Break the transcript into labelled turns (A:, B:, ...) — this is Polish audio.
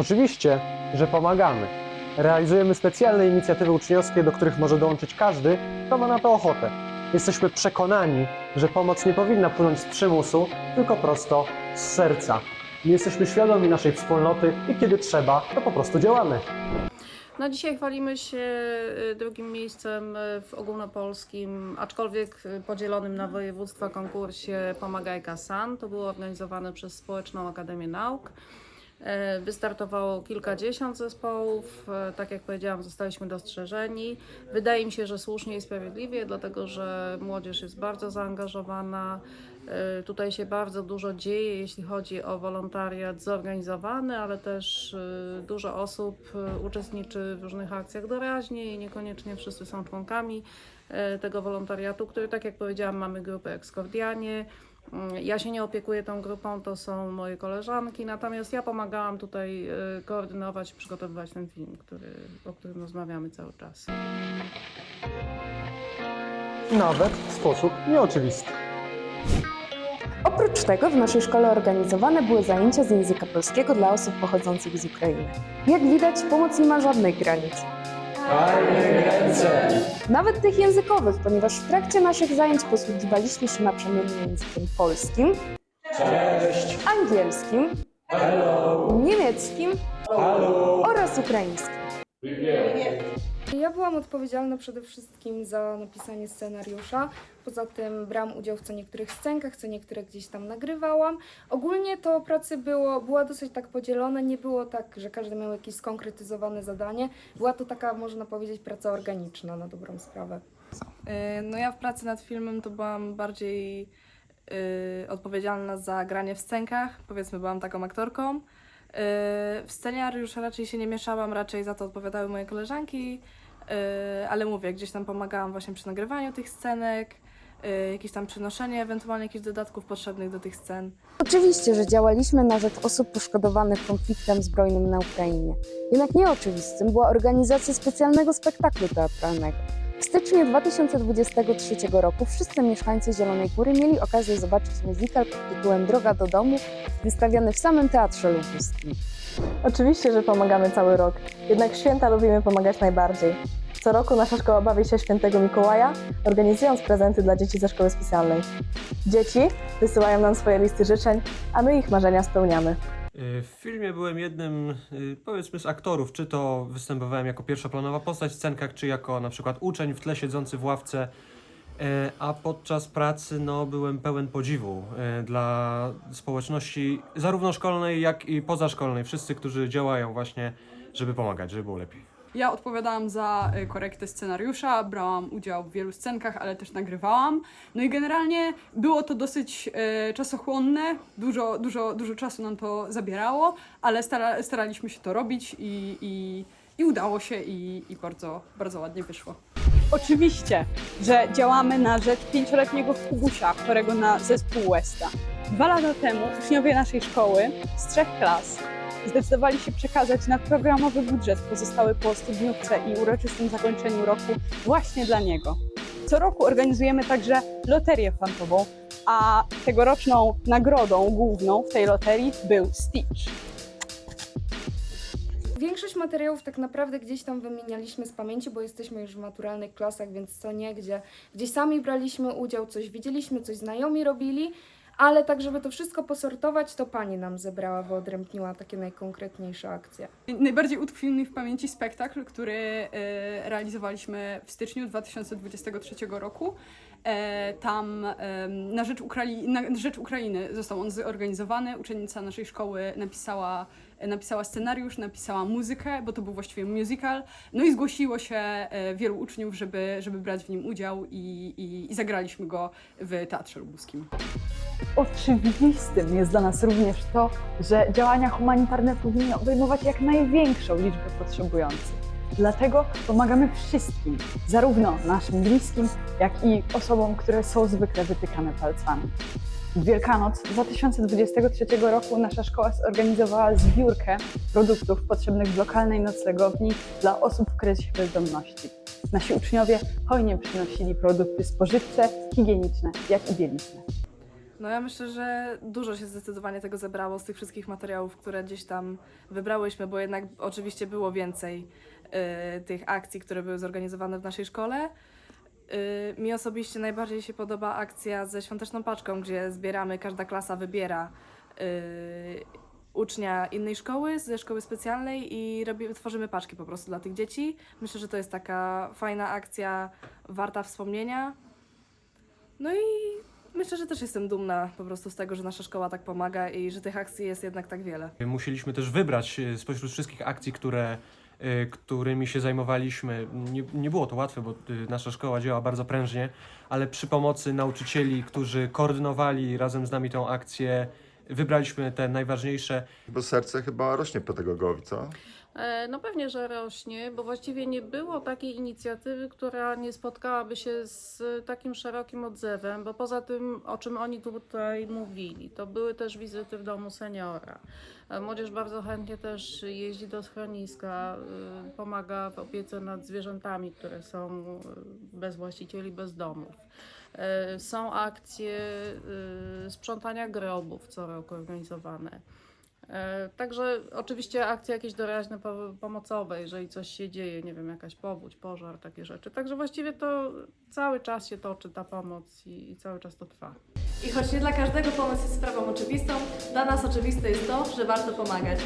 A: Oczywiście, że pomagamy. Realizujemy specjalne inicjatywy uczniowskie, do których może dołączyć każdy, kto ma na to ochotę. Jesteśmy przekonani, że pomoc nie powinna płynąć z przymusu, tylko prosto z serca. Jesteśmy świadomi naszej wspólnoty i kiedy trzeba, to po prostu działamy.
B: No dzisiaj chwalimy się y, drugim miejscem y, w ogólnopolskim, aczkolwiek y, podzielonym na województwa konkursie Pomagajka San. To było organizowane przez Społeczną Akademię Nauk. E, Wystartowało kilkadziesiąt zespołów. E, Tak jak powiedziałam, zostaliśmy dostrzeżeni. Wydaje mi się, że słusznie i sprawiedliwie, dlatego że młodzież jest bardzo zaangażowana. E, Tutaj się bardzo dużo dzieje, jeśli chodzi o wolontariat zorganizowany, ale też dużo osób uczestniczy w różnych akcjach doraźnie i niekoniecznie wszyscy są członkami tego wolontariatu, który, tak jak powiedziałam, mamy grupę Excordianie. Mm, Ja się nie opiekuję tą grupą, to są moje koleżanki, natomiast ja pomagałam tutaj e, koordynować i przygotowywać ten film, który, o którym rozmawiamy cały czas.
A: Nawet w sposób nieoczywisty.
C: Oprócz tego w naszej szkole organizowane były zajęcia z języka polskiego dla osób pochodzących z Ukrainy. Jak widać, pomoc nie ma żadnych granic. Nawet tych językowych, ponieważ w trakcie naszych zajęć posługiwaliśmy się naprzemiennie językiem polskim, angielskim, niemieckim oraz ukraińskim.
D: Ja byłam odpowiedzialna przede wszystkim za napisanie scenariusza. Poza tym brałam udział w co niektórych scenkach, co niektóre gdzieś tam nagrywałam. Ogólnie to pracy było, była dosyć tak podzielona, nie było tak, że każdy miał jakieś skonkretyzowane zadanie. Była to taka, można powiedzieć, praca organiczna na dobrą sprawę.
E: Y, No ja w pracy nad filmem to byłam bardziej y, odpowiedzialna za granie w scenkach, powiedzmy byłam taką aktorką. Y, w scenariusz raczej się nie mieszałam, raczej za to odpowiadały moje koleżanki, ale mówię, gdzieś tam pomagałam właśnie przy nagrywaniu tych scenek, y, jakieś tam przynoszenie ewentualnie jakichś dodatków potrzebnych do tych scen.
C: Oczywiście, że działaliśmy na rzecz osób poszkodowanych konfliktem zbrojnym na Ukrainie. Jednak nieoczywistym była organizacja specjalnego spektaklu teatralnego. W styczniu 2023 roku wszyscy mieszkańcy Zielonej Góry mieli okazję zobaczyć musical pod tytułem Droga do domu, wystawiony w samym Teatrze Lubuskim.
F: Oczywiście, że pomagamy cały rok, jednak święta lubimy pomagać najbardziej. Co roku nasza szkoła bawi się świętego Mikołaja, organizując prezenty dla dzieci ze szkoły specjalnej. Dzieci wysyłają nam swoje listy życzeń, a my ich marzenia spełniamy.
G: Y, W filmie byłem jednym, y, powiedzmy, z aktorów, czy to występowałem jako pierwszoplanowa postać w scenkach, czy jako na przykład uczeń w tle siedzący w ławce, E, a podczas pracy no, byłem pełen podziwu dla społeczności zarówno szkolnej, jak i pozaszkolnej. Wszyscy, którzy działają właśnie, żeby pomagać, żeby było lepiej.
H: Ja odpowiadałam za y, korektę scenariusza, brałam udział w wielu scenkach, ale też nagrywałam. No i generalnie było to dosyć e, czasochłonne, dużo, dużo, dużo czasu nam to zabierało, ale stara, staraliśmy się to robić i, i, i udało się i, i bardzo, bardzo ładnie wyszło.
I: Oczywiście, że działamy na rzecz pięcioletniego Kubusia, chorego na zespół Westa. Dwa lata temu uczniowie naszej szkoły z trzech klas zdecydowali się przekazać nadprogramowy budżet pozostały po studniówce i uroczystym zakończeniu roku właśnie dla niego. Co roku organizujemy także loterię fantową, a tegoroczną nagrodą główną w tej loterii był Stitch.
D: Większość materiałów tak naprawdę gdzieś tam wymienialiśmy z pamięci, bo jesteśmy już w maturalnych klasach, więc co nie, gdzie, gdzie sami braliśmy udział, coś widzieliśmy, coś znajomi robili, ale tak, żeby to wszystko posortować, to pani nam zebrała, wyodrębniła takie najkonkretniejsze akcje.
H: Najbardziej utkwił mi w pamięci spektakl, który e, realizowaliśmy w styczniu 2023 roku. E, tam na, rzecz Ukrai- na rzecz Ukrainy został on zorganizowany. Uczennica naszej szkoły napisała, napisała scenariusz, napisała muzykę, bo to był właściwie musical. No i zgłosiło się e, wielu uczniów, żeby, żeby brać w nim udział i, i, i zagraliśmy go w Teatrze Lubuskim.
I: Oczywistym jest dla nas również to, że działania humanitarne powinny obejmować jak największą liczbę potrzebujących. Dlatego pomagamy wszystkim, zarówno naszym bliskim, jak i osobom, które są zwykle wytykane palcami. W Wielkanoc 2023 roku nasza szkoła zorganizowała zbiórkę produktów potrzebnych w lokalnej noclegowni dla osób w kryzysie bezdomności. Nasi uczniowie hojnie przynosili produkty spożywcze, higieniczne, jak i bieliznę.
E: No ja myślę, że dużo się zdecydowanie tego zebrało z tych wszystkich materiałów, które gdzieś tam wybrałyśmy, bo jednak oczywiście było więcej y, tych akcji, które były zorganizowane w naszej szkole. Y, mi osobiście najbardziej się podoba akcja ze świąteczną paczką, gdzie zbieramy, każda klasa wybiera y, ucznia innej szkoły, ze szkoły specjalnej i tworzymy paczki po prostu dla tych dzieci. Myślę, że to jest taka fajna akcja, warta wspomnienia. No i myślę, że też jestem dumna po prostu z tego, że nasza szkoła tak pomaga i że tych akcji jest jednak tak wiele.
G: Musieliśmy też wybrać e, spośród wszystkich akcji, które, e, którymi się zajmowaliśmy. Nie, nie było to łatwe, bo e, nasza szkoła działa bardzo prężnie, ale przy pomocy nauczycieli, którzy koordynowali razem z nami tą akcję, wybraliśmy te najważniejsze.
J: Bo serce chyba rośnie pedagogowi, co?
B: E, No pewnie, że rośnie, bo właściwie nie było takiej inicjatywy, która nie spotkałaby się z takim szerokim odzewem, bo poza tym, o czym oni tutaj mówili, to były też wizyty w domu seniora. E, Młodzież bardzo chętnie też jeździ do schroniska, y, pomaga w opiece nad zwierzętami, które są bez właścicieli, bez domów. E, Są akcje sprzątania grobów co roku organizowane. E, Także oczywiście akcje jakieś doraźne, po- pomocowe, jeżeli coś się dzieje, nie wiem, jakaś powódź, pożar, takie rzeczy. Także właściwie to cały czas się toczy ta pomoc i, i cały czas to trwa.
E: I choć nie dla każdego pomoc jest sprawą oczywistą, dla nas oczywiste jest to, że warto pomagać.